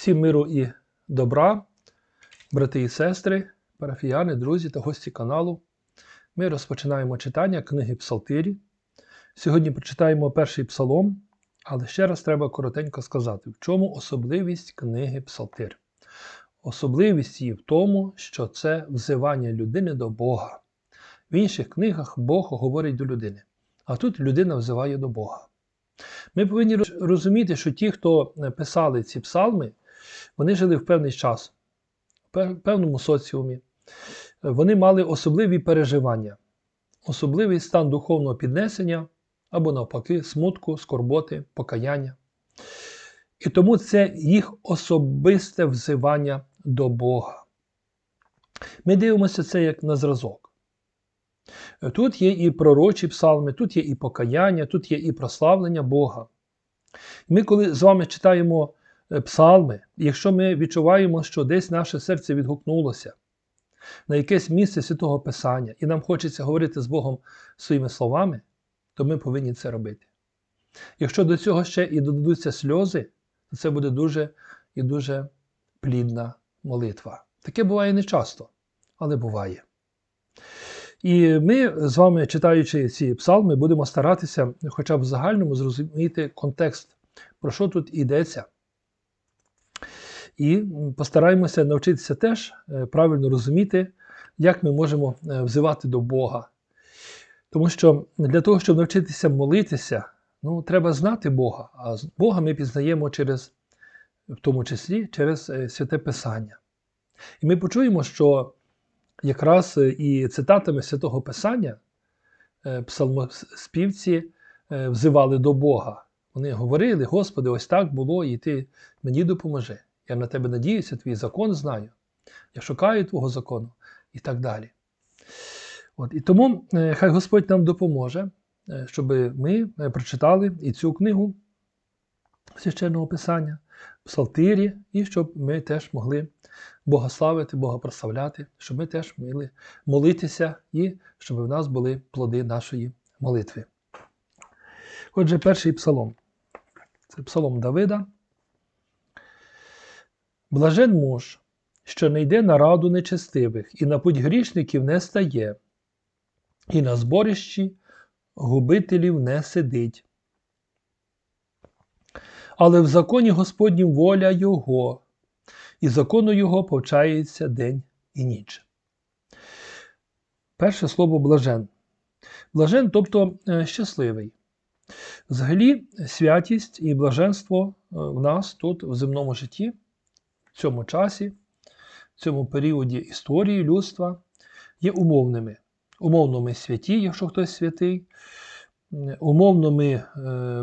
Всім миру і добра, брати і сестри, парафіяни, друзі та гості каналу. Ми розпочинаємо читання книги Псалтирі. Сьогодні прочитаємо перший псалом, але ще раз треба коротенько сказати, в чому особливість книги Псалтир. Особливість її в тому, що це взивання людини до Бога. В інших книгах Бог говорить до людини, а тут людина взиває до Бога. Ми повинні розуміти, що ті, хто писали ці псалми, вони жили в певний час, в певному соціумі. Вони мали особливі переживання, особливий стан духовного піднесення або, навпаки, смутку, скорботи, покаяння. І тому це їх особисте взивання до Бога. Ми дивимося це як на зразок. Тут є і пророчі псалми, тут є і покаяння, тут є і прославлення Бога. Ми, коли з вами читаємо псалми, якщо ми відчуваємо, що десь наше серце відгукнулося на якесь місце святого Писання, і нам хочеться говорити з Богом своїми словами, то ми повинні це робити. Якщо до цього ще і додадуться сльози, то це буде дуже і дуже плідна молитва. Таке буває не часто, але буває. І ми з вами, читаючи ці псалми, будемо старатися хоча б в загальному зрозуміти контекст, про що тут йдеться. І постараємося навчитися теж правильно розуміти, як ми можемо взивати до Бога. Тому що для того, щоб навчитися молитися, ну, треба знати Бога, а Бога ми пізнаємо через, в тому числі через святе Писання. І ми почуємо, що якраз і цитатами святого Писання псалмоспівці взивали до Бога. Вони говорили: Господи, ось так було, і Ти мені допоможи. Я на тебе надіюся, твій закон знаю. Я шукаю Твого закону і так далі. От, І тому хай Господь нам допоможе, щоб ми прочитали і цю книгу священного Писання, Псалтирі, і щоб ми теж могли Бога славити, Бога прославляти, щоб ми теж могли молитися і щоб в нас були плоди нашої молитви. Отже, перший псалом. Це псалом Давида. Блажен муж, що не йде на раду нечестивих, і на путь грішників не стає, і на зборищі губителів не сидить. Але в законі Господнім воля Його, і закону Його повчається день і ніч. Перше слово блажен. Блажен, тобто щасливий. Взагалі, святість і блаженство в нас тут, в земному житті, цьому часі, в цьому періоді історії людства є умовними. Умовно ми святі, якщо хтось святий, умовно ми е,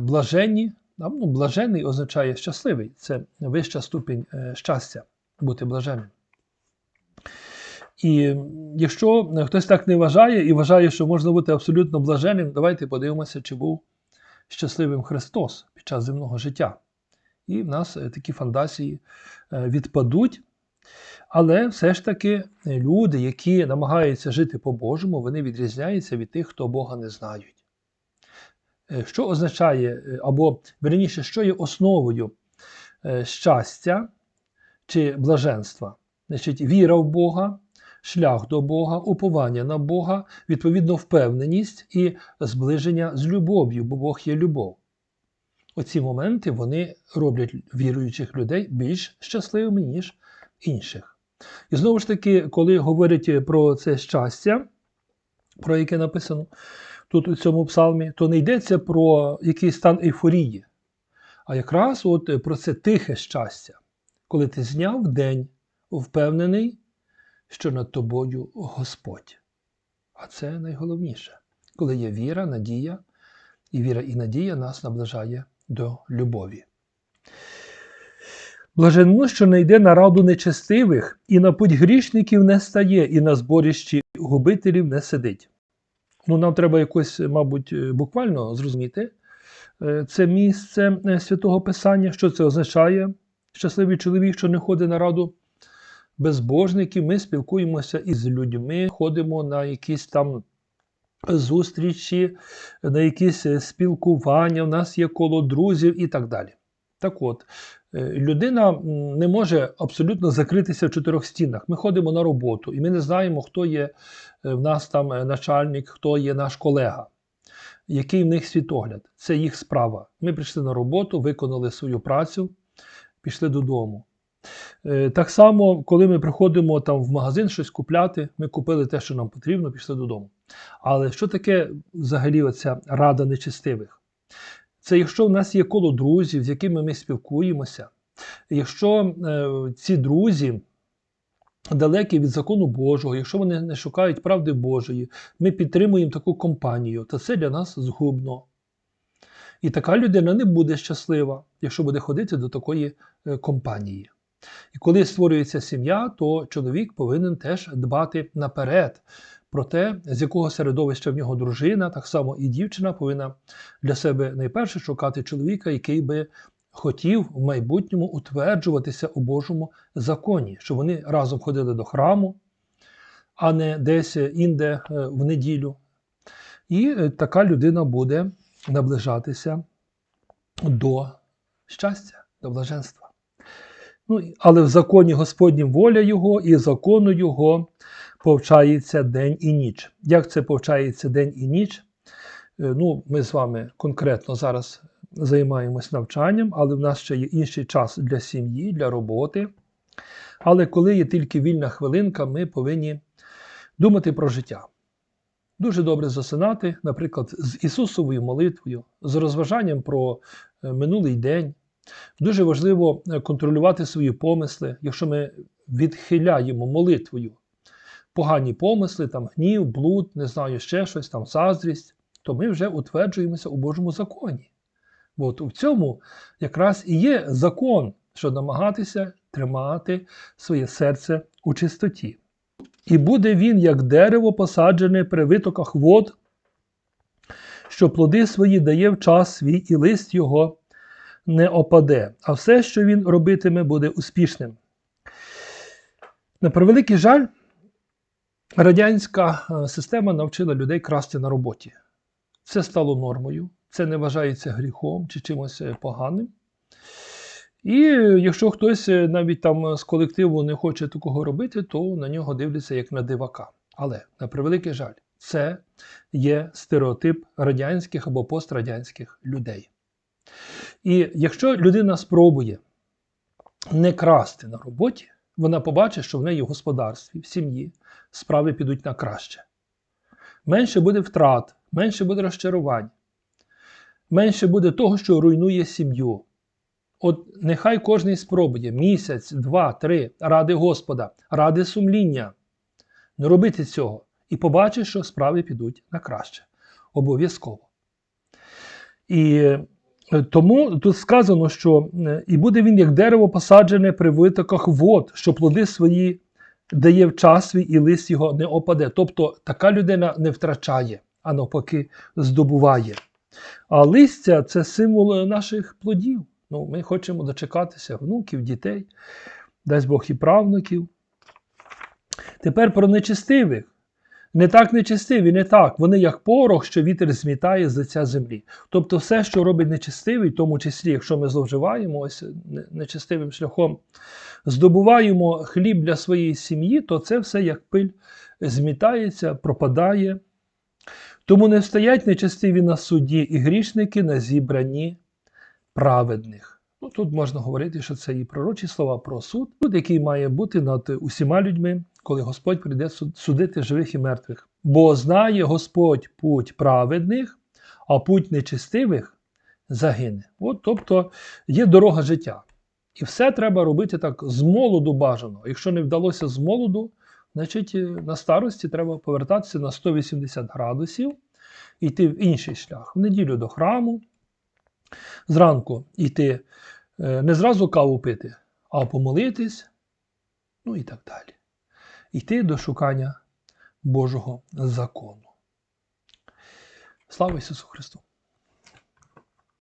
блаженні. Ну, Блажений означає щасливий. Це вища ступінь е, щастя бути блаженним. І якщо хтось так не вважає і вважає, що можна бути абсолютно блаженним, давайте подивимося, чи був щасливим Христос під час земного життя. І в нас такі фантазії відпадуть. Але все ж таки люди, які намагаються жити по-божому, вони відрізняються від тих, хто Бога не знають. Що означає, або верніше, що є основою щастя чи блаженства? Значить, віра в Бога, шлях до Бога, уповання на Бога, відповідно, впевненість і зближення з любов'ю, бо Бог є любов. Оці моменти вони роблять віруючих людей більш щасливими, ніж інших. І знову ж таки, коли говорять про це щастя, про яке написано тут у цьому псалмі, то не йдеться про якийсь стан ейфорії, а якраз от про це тихе щастя, коли ти зняв день, впевнений, що над тобою Господь. А це найголовніше, коли є віра, надія, і віра і надія нас наближає до любові. Блаженну, що не йде на раду нечестивих, і на путь грішників не стає, і на зборищі губителів не сидить. Ну, Нам треба якось, мабуть, буквально зрозуміти це місце святого Писання, що це означає. Щасливий чоловік, що не ходить на раду безбожників, ми спілкуємося із людьми, ходимо на якісь там зустрічі, на якісь спілкування, у нас є коло друзів і так далі. Так от, е, людина не може абсолютно закритися в чотирьох стінах. Ми ходимо на роботу, і ми не знаємо, хто є е, в нас там е, начальник, хто є наш колега, який в них світогляд. Це їх справа. Ми прийшли на роботу, виконали свою працю, пішли додому. Е, Так само, коли ми приходимо там в магазин щось купляти, ми купили те, що нам потрібно, пішли додому. Але що таке взагалі оця рада нечестивих? Це якщо в нас є коло друзів, з якими ми спілкуємося, якщо е, ці друзі далекі від закону Божого, якщо вони не шукають правди Божої, ми підтримуємо таку компанію, то це для нас згубно. І така людина не буде щаслива, якщо буде ходити до такої е, компанії. І коли створюється сім'я, то чоловік повинен теж дбати наперед про те, з якого середовища в нього дружина, так само і дівчина повинна для себе найперше шукати чоловіка, який би хотів в майбутньому утверджуватися у Божому законі, щоб вони разом ходили до храму, а не десь інде е, в неділю. І е, така людина буде наближатися до щастя, до блаженства. Ну, але в законі Господнім воля Його і закону Його повчається день і ніч. Як це повчається день і ніч? Е, Ну, ми з вами конкретно зараз займаємось навчанням, але в нас ще є інший час для сім'ї, для роботи. Але коли є тільки вільна хвилинка, ми повинні думати про життя. Дуже добре засинати, наприклад, з Ісусовою молитвою, з розважанням про е, минулий день. Дуже важливо е, контролювати свої помисли, якщо ми відхиляємо молитвою погані помисли, там гнів, блуд, не знаю, ще щось, там заздрість, то ми вже утверджуємося у Божому законі. Бо от у цьому якраз і є закон, що намагатися тримати своє серце у чистоті. І буде він, як дерево, посаджене при витоках вод, що плоди свої дає в час свій, і лист його не опаде, а все, що він робитиме, буде успішним. На превеликий жаль, радянська е, система навчила людей красти на роботі. Це стало нормою, це не вважається гріхом чи чимось е, поганим. І е, якщо хтось навіть там з колективу не хоче такого робити, то на нього дивляться як на дивака. Але, на превеликий жаль, це є стереотип радянських або пострадянських людей. І якщо людина спробує не красти на роботі, вона побачить, що в неї в господарстві, в сім'ї справи підуть на краще. Менше буде втрат, менше буде розчарувань, менше буде того, що руйнує сім'ю. От нехай кожний спробує місяць, два, три, ради Господа, ради сумління. Не робити цього і побачиш, що справи підуть на краще. Обов'язково. І тому тут сказано, що е, і буде він як дерево посаджене при витоках вод, що плоди свої дає в час свій і лист його не опаде. Тобто така людина не втрачає, а навпаки, здобуває. А листя це символ наших плодів. Ну, Ми хочемо дочекатися внуків, дітей, дасть Бог і правнуків. Тепер про нечистивих. Не так нечистиві, не так. Вони як порох, що вітер змітає з лиця землі. Тобто, все, що робить нечистивий, в тому числі, якщо ми зловживаємо ось нечистивим шляхом, здобуваємо хліб для своєї сім'ї, то це все як пиль змітається, пропадає. Тому не стоять нечистиві на суді і грішники на зібранні праведних. Ну, Тут можна говорити, що це і пророчі слова про суд, суд, який має бути над усіма людьми, коли Господь прийде судити живих і мертвих. Бо знає Господь путь праведних, а путь нечистивих загине. От, Тобто є дорога життя. І все треба робити так з молоду бажано. Якщо не вдалося з молоду, значить на старості треба повертатися на 180 градусів і йти в інший шлях. В неділю до храму, зранку йти не зразу каву пити, а помолитись, ну і так далі. Йти до шукання Божого закону. Слава Ісусу Христу!